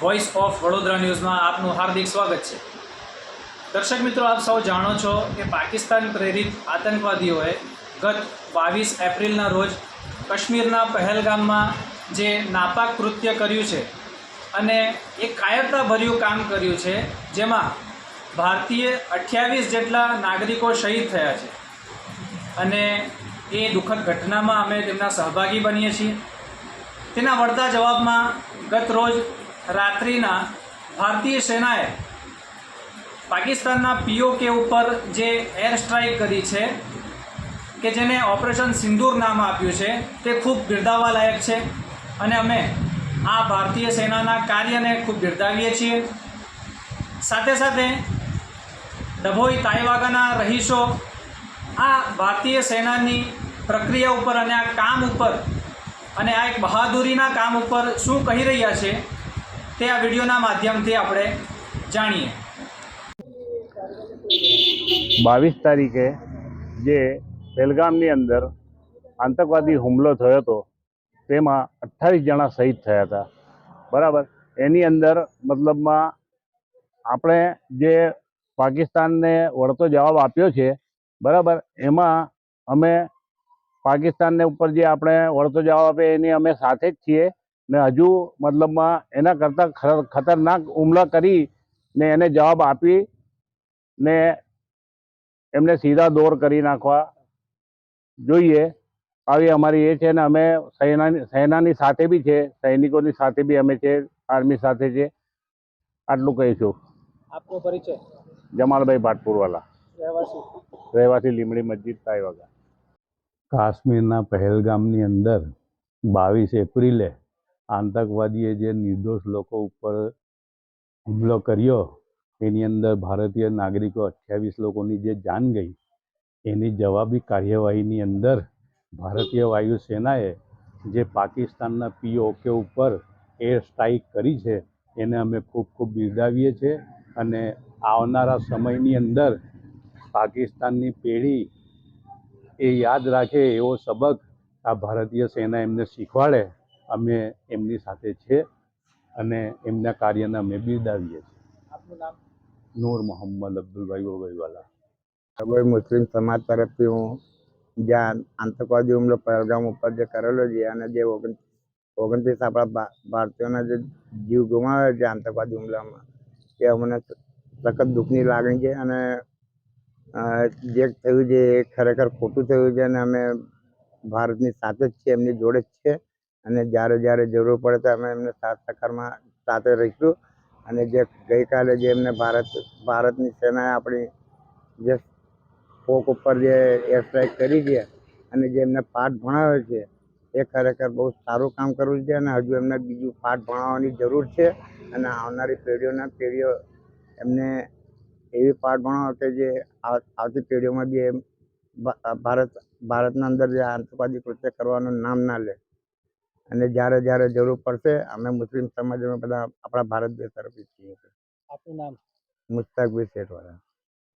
Voice of Vadodara ન્યૂઝમાં આપનું હાર્દિક સ્વાગત છે. દર્શક મિત્રો, આપ સૌ જાણો છો કે પાકિસ્તાન પ્રેરિત આતંકવાદીઓએ ગત બાવીસ એપ્રિલના રોજ કાશ્મીરના પહેલગામમાં જે નાપાક કૃત્ય કર્યું છે અને એક કાયરતાભર્યું કામ કર્યું છે, જેમાં ભારતીય અઠ્યાવીસ જેટલા નાગરિકો શહીદ થયા છે. અને એ દુઃખદ ઘટનામાં અમે તેમના સહભાગી બનીએ છીએ. તેના વળતા જવાબમાં ગત રોજ રાત્રિના ભારતીય સેનાએ પાકિસ્તાનના પીઓકે ઉપર જે એર સ્ટ્રાઇક કરી છે, કે જેને ઓપરેશન સિંદૂર નામ આપ્યું છે, તે ખૂબ બિરદાવવા છે અને અમે આ ભારતીય સેનાના કાર્યને ખૂબ બિરદાવીએ છીએ. સાથે સાથે ડભોઈ તાઈવાગાના રહીશો આ ભારતીય સેનાની પ્રક્રિયા ઉપર અને આ કામ ઉપર અને આ એક બહાદુરીના કામ ઉપર શું કહી રહ્યા છે તે આ વિડીયોના માધ્યમથી આપણે જાણીએ. બાવીસ તારીખે જે પહેલગામની અંદર આતંકવાદી હુમલો થયો હતો, તેમાં અઠ્ઠાવીસ જણા શહીદ થયા હતા. બરાબર? એની અંદર મતલબમાં આપણે જે પાકિસ્તાનને વળતો જવાબ આપ્યો છે, બરાબર? એમાં અમે પાકિસ્તાનને ઉપર જે આપણે વળતો જવાબ આપે એની અમે સાથે જ છીએ ને હજુ મતલબમાં એના કરતાં ખતરનાક હુમલા કરી ને એને જવાબ આપી ને એમને સીધા દોર કરી નાખવા જોઈએ. આવી અમારી એ છે ને અમે સેનાની સેનાની સાથે બી છે સૈનિકોની સાથે બી અમે છે આર્મી સાથે છે. આટલું કહીશું. આપનો પરિચય? જમાલભાઈ ભાટપુરવાલા. રહેવાસી. રહેવાસી લીમડી મસ્જિદ તાઈવાગા કાશ્મીરના પહેલગામની અંદર બાવીસ એપ્રિલે આતંકવાદીએ જે નિર્દોષ લોકો ઉપર હુમલો કર્યો, એની અંદર ભારતીય નાગરિકો અઠ્યાવીસ લોકોની જે જાન ગઈ, એની જવાબી કાર્યવાહીની અંદર ભારતીય વાયુસેનાએ જે પાકિસ્તાનના પીઓકે ઉપર એર સ્ટ્રાઇક કરી છે, એને અમે ખૂબ ખૂબ બિરદાવીએ છીએ અને આવનારા સમયની અંદર પાકિસ્તાનની પેઢી એ યાદ રાખે એવો સબક આ ભારતીય સેના એમને શીખવાડે અમે એમની સાથે છે અને એમના કાર્યને અમે બિરદાવીએ છીએ. આપનું નામ? નૂર મોહમ્મદ અબ્દુલભાઈ ગોગઈવાલા કોઈ મુસ્લિમ સમાજ તરફથી હું જ્યાં આતંકવાદી હુમલો પહેલગામ ઉપર જે કરેલો છે અને જે ઓગણ ઓગણત્રીસ આપણા ભારતીયોના જે જીવ ગુમાવ્યો છે આતંકવાદી હુમલામાં એ અમને સખત દુઃખની લાગણી છે અને જે થયું છે એ ખરેખર ખોટું થયું છે અને અમે ભારતની સાથે જ છીએ, એમની જોડે જ છે અને જ્યારે જ્યારે જરૂર પડે તો અમે એમને સાથ સહકારમાં સાથે રહીશું. અને જે ગઈકાલે જે એમને ભારત, ભારતની સેનાએ આપણી જે પોક ઉપર જે એર સ્ટ્રાઇક કરી છે અને જે એમને પાઠ ભણાવ્યો છે, એ ખરેખર બહુ સારું કામ કરવું છે અને હજુ એમને બીજું પાઠ ભણાવવાની જરૂર છે. અને આવનારી પેઢીઓના પેઢીઓ એમને એવી પાઠ ભણાવો કે જે આવતી પેઢીઓમાં બી એમ ભારત ભારતના અંદર જે આતંકવાદી કૃત્ય કરવાનું નામ ના લે. અને જ્યારે જ્યારે જરૂર પડશે અમે મુસ્લિમ સમાજમાં બધા આપણા ભારત દેશ તરફથી છીએ. આપનું નામ? મુસ્તાકભાઈ શેઠવાળા.